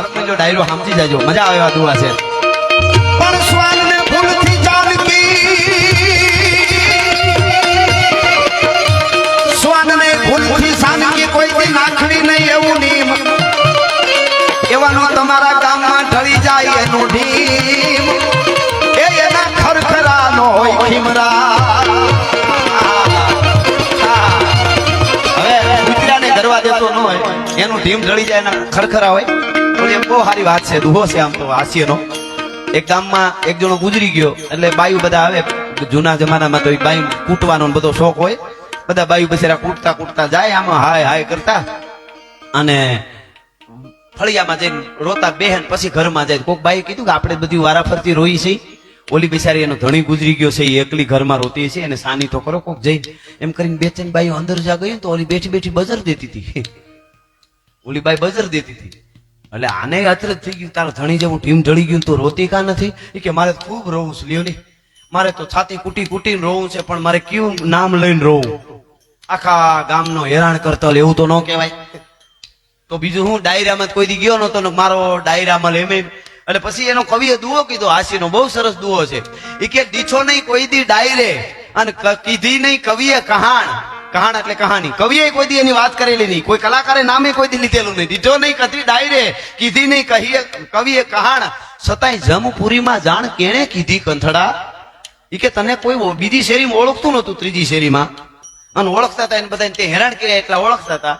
હરકમાં ડાયરો સમજી જાજો. મજા આવે આ દુઆ છે. પણ કોઈ નહીં એવું એવાનો તમારા ગામમાં ઢળી જાય એનું ઢીમ. એ એના ખરખરાનો હોય હવે કૂતરાને ગરવા દેતો ન હોય. એનું ઢીમ ઢળી જાય એના ખરખરા હોય. બહુ વાત છે, દુહો છે આમ તો હાસ્યનો એક ગામમાં એક જણો ગુજરી ગયો, એટલે બાયુ બધા આવે. જૂના જમાનામાં તો બાયુ કૂટવાનો બધો શોખ હોય. બધા બાયુ બસેરા કૂટતા કૂટતા જાય, આમાં હાય હાય કરતા. અને ફળિયામાં જઈને રોતા બેહન પછી ઘરમાં જાય. કોઈક બાઈ કીધું કે આપણે બધી વારાફરતી રોઈ છે ઓલી બિચારી એનો ધણી ગુજરી ગયો છે, એ એકલી ઘરમાં રોતી છે અને સાની તો કરો કોક જઈ એમ કરીને બે ત્રણ બાઈઓ અંદર જા ગયું તો ઓલી બેઠી બેઠી બજર દેતી હતી. ઓલી બાઈ બજર દેતી હતી. એટલે આને અચરજ થઈ ગયું, તારો ધણી જેવું ટીમ ઢળી ગયું તો રોતી કા નથી? એ કે મારે ખૂબ રોવું છે, લ્યો મારે તો છાતી કૂટી કૂટીને રોવું છે, પણ મારે કયું નામ લઈને રોવું? આખા ગામનો હેરાન કરતો એવું તો ન કહેવાય. તો બીજું હું ડાયરામાં કોઈ દી ગયો નતો ને મારો ડાયરામાં એમ એટલે પછી એનો કવિએ દુઓ કીધો હાસ્યનો બહુ સરસ દુઓ છે. એ કે, દીછો નહીં કોઈ દી ડાયરે, અને કીધી નહીં કવિએ કહાણ. કહાણ એટલે કહાની. કવિએ કોઈ દી એની વાત કરેલી નહીં. કોઈ કલાકારે નામે કોઈ દી લીધેલું નહીં. દીધો નહીં, કદી ડાયરે કીધી નહીં, કહીએ, કવિએ કહાણ. છતાંય જમપુરીમાં જાણ કેણે કીધી, કંથડા? ઈ કે તને કોઈ બીજી શેરીમાં ઓળખતું નતું ત્રીજી શેરીમાં. અને ઓળખતા હતા એને બધાને તે હેરાન કર્યા એટલા ઓળખતા હતા.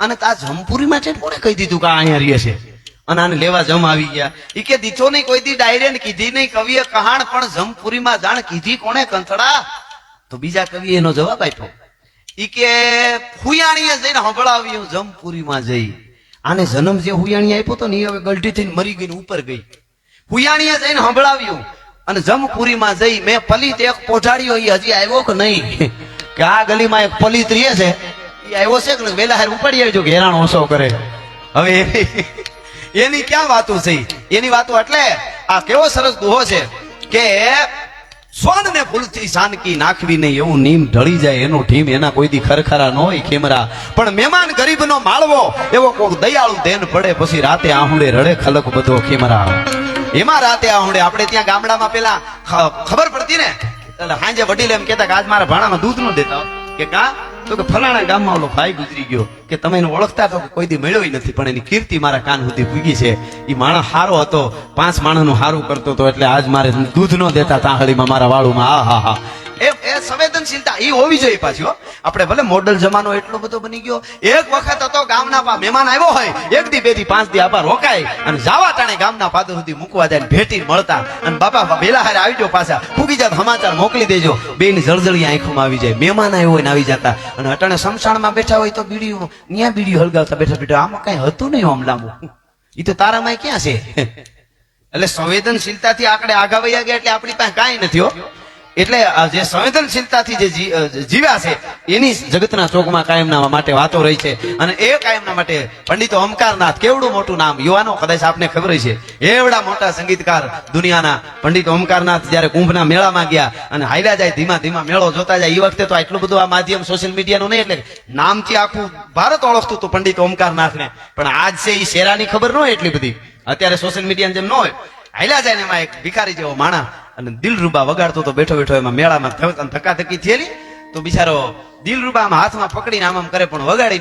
અને આ જમપુરીમાં છે કોને કહી દીધું કે અહીંયા રહીએ છે? અને આને લેવા જમ આવી ગયા. ઈ કે દીઠો નહીં, કોઈ દી ડાયરે કીધી નહીં. કવિએ કહાણ પણ જમપુરીમાં જાણ કીધી કોણે, કંથડા? તો બીજા કવિએ એનો જવાબ આપ્યો. ઈ કે હુયાણીએ જઈને હંભળાવ્યું જમપુરીમાં જઈ. આને જન્મ જે હુયાણી આપ્યો તો ને હવે ગલટી થઈને મરી ગઈ ઉપર ગઈ. હુયાણીએ જઈને સંભળાવ્યું અને જમપુરીમાં જઈ મેં પલિત એક પોઢાડ્યો એ હજી આવ્યો કે નહીં? કે આ ગલીમાં એક પલિત રહે છે. એ આવ્યો છે કે? વેલા હાર ઉપાડી આવજો કે હેરાન ઓછો કરે. હવે એની ક્યાં વાતો છે? એની વાતો એટલે આ કેવો સરસ દુહો છે કે સ્વાન ને ભૂલથી સાનકી નાખવી નહીં એવું નીમ ઢળી જાય, એનો ઢીમ એના કોઈ દી ખરખરા ન હોય ખેમરા. પણ મહેમાન ગરીબનો માળવો, એવો કોક દયાળુ દેન પડે, પછી રાતે આહુડે રડે ખલક બધો ખેમરા. એમાં રાતે આહુડે, આપણે ત્યાં ગામડામાં પેલા ખબર પડતી ને? એટલે સાંજે વડીલ એમ કેતા કે, આજ મારા ભાણામાં દૂધ ન દેતા કે કા તો કે ફલાણા ગામમાં ઓલો ભાઈ ગુજરી ગયો કે તમે એને ઓળખતા તો કોઈ દી મળ્યો નથી, પણ એની કીર્તિ મારા કાન સુધી પૂગી છે. એ માણસ હારો હતો, પાંચ માણસનું હારું કરતો હતો, એટલે આજ મારે દૂધ ન દેતા તાહળીમાં મારા વાળુમાં. આ, હા હા. એ સંવેદનશીલતા એ હોવી જોઈએ પાછી આપણે ભલે મોડલ જમાનો એટલો બધો બની ગયો, એક વખત હતો ગામના પા મહેમાન આવ્યો હોય, એક દી, બે દી, પાંચ દી આબા રોકાય અને જાવા ટાણે ગામના પાદર સુધી મૂકવા જાય ભેટી મળતા, અને બાપા બેલા હારે આવી જાઓ પાછા, ફૂગી જાત સમાચાર મોકલી દેજો. બેન જળજળી આંખોમાં આવી જાય, મહેમાન આવ્યો હોય ને આવી જતા, અને અટાણે સમસાણમાં બેઠા હોય તો બીડી ત્યાં બીડી હળગાવતા બેઠા બેઠા, આમાં કઈ હતું નહીં આમ લાંબુ. એ તો તારામાં ક્યાં છે? એટલે સંવેદનશીલતાથી આપણે આગા વયા ગયા એટલે આપણી પાસે કાંઈ નથી, હો. એટલે જે સંવેદનશીલતાથી જે જીવ્યા છે, એની જગતના ચોકમાં કાયમના માટે વાતો રહી છે. અને એ કાયમના માટે પંડિતો ઓમકારનાથ કેવડું મોટું નામ, યુવાનો કદાચ આપને ખબર છે એવડા મોટા સંગીતકાર દુનિયાના પંડિત ઓમકારનાથ જ્યારે કુંભના મેળામાં ગયા અને હાલ્યા જાય, ધીમા ધીમા મેળો જોતા જાય એ વખતે તો આટલું બધું આ માધ્યમ સોશિયલ મીડિયાનું નહીં એટલે નામથી આખું ભારત ઓળખતું હતું પંડિત ઓમકારનાથને. પણ આજ છે એ શેરાની ખબર ન હોય એટલી બધી. અત્યારે સોશિયલ મીડિયા જેમ ન હોય. હાલ્યા જાય ને એમાં એક ભિખારી જેવો માણા અને દિલરૂબા વગાડતો તો બેઠો બેઠો એમાં મેળામાં ધક્કા ધક્કી થયેલી, તો બિચારો દિલરૂબા આમ હાથમાં પકડીને આમ આમ કરે પણ વગાડી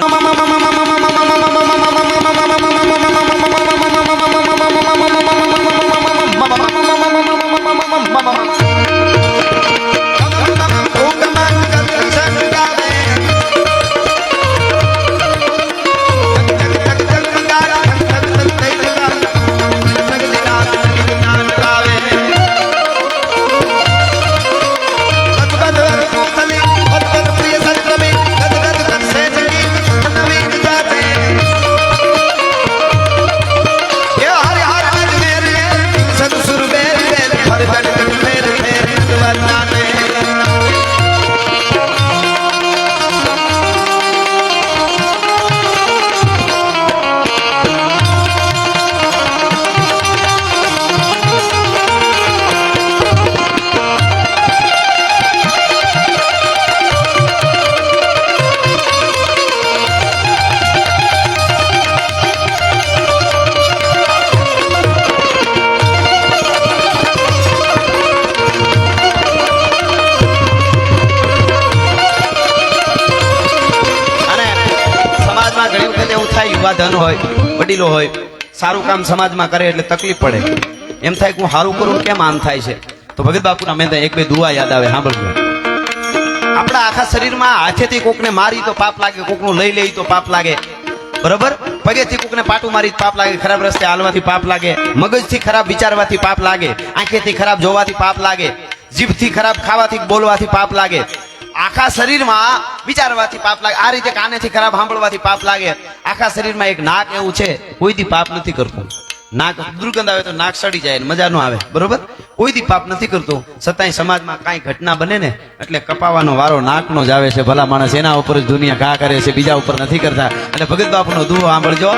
યુવાધન હોય, વડીલો હોય, સારું કામ સમાજમાં કરે એટલે તકલીફ પડે. એમ થાય કે હું સારું કરું, કેમ આમ થાય છે? તો ભગત બાપુના મેં એક બે દુઆ યાદ આવે, સાંભળજો. આપણા આખા શરીરમાં હાથેથી કોકને મારી તો પાપ લાગે, કોકનું લઈ લઈ તો પાપ લાગે. બરોબર? પગેથી કોકને પાટું મારી પાપ લાગે, ખરાબ રસ્તે હાલવાથી પાપ લાગે. મગજથી ખરાબ વિચારવાથી પાપ લાગે. આંખેથી ખરાબ જોવાથી પાપ લાગે. જીભથી ખરાબ ખાવાથી બોલવાથી પાપ લાગે. આખા શરીરમાં વિચારવાથી પાપ લાગે. આ રીતે કાનેથી ખરાબ સાંભળવાથી પાપ લાગે. આખા શરીરમાં એક નાક એવું છે, કોઈથી પાપ નથી કરતું. નાક દુર્ગંધ આવે તો નાક સડી જાય મજા ન આવે. બરોબર? કોઈથી પાપ નથી કરતું. છતાંય સમાજમાં કાંઈ ઘટના બને ને એટલે કપાવાનો વારો નાકનો જ આવે છે. ભલા માણસ એના ઉપર જ દુનિયા ઘા કરે છે, બીજા ઉપર નથી કરતા. એટલે ભગત બાપુનો દુહો સાંભળજો.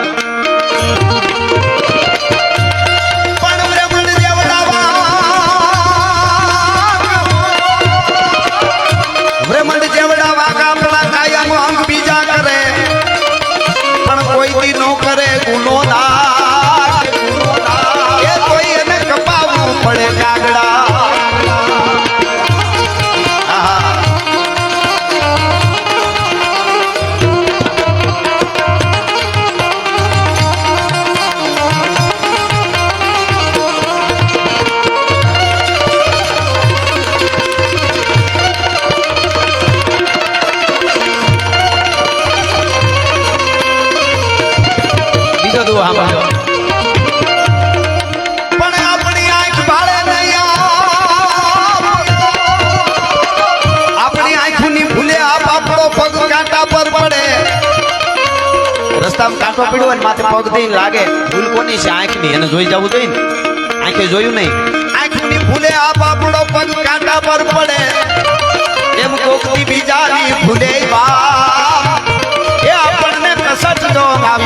બીજા કરે પણ કોઈ થી નો કરે ગુનો. એ કોઈ એને કપાવવું પડે રસ્તામાં માથે પગ લાગે. ભૂલ કોની છે? આંખની. એને જોઈ જવું જોઈએ આંખે જોયું નહીં. આંખની ભૂલે આપ આપણો પગ કાંટા પર પડે. એમ કોકની બીજાની ભૂલે એ આપણને કસટ જો આવી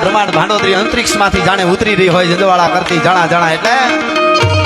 બ્રહ્માંડ અંતરિક્ષ અંતરિક્ષમાંથી જાણે ઉતરી રહી હોય જંદવાળા કરતી જણા જણા એટલે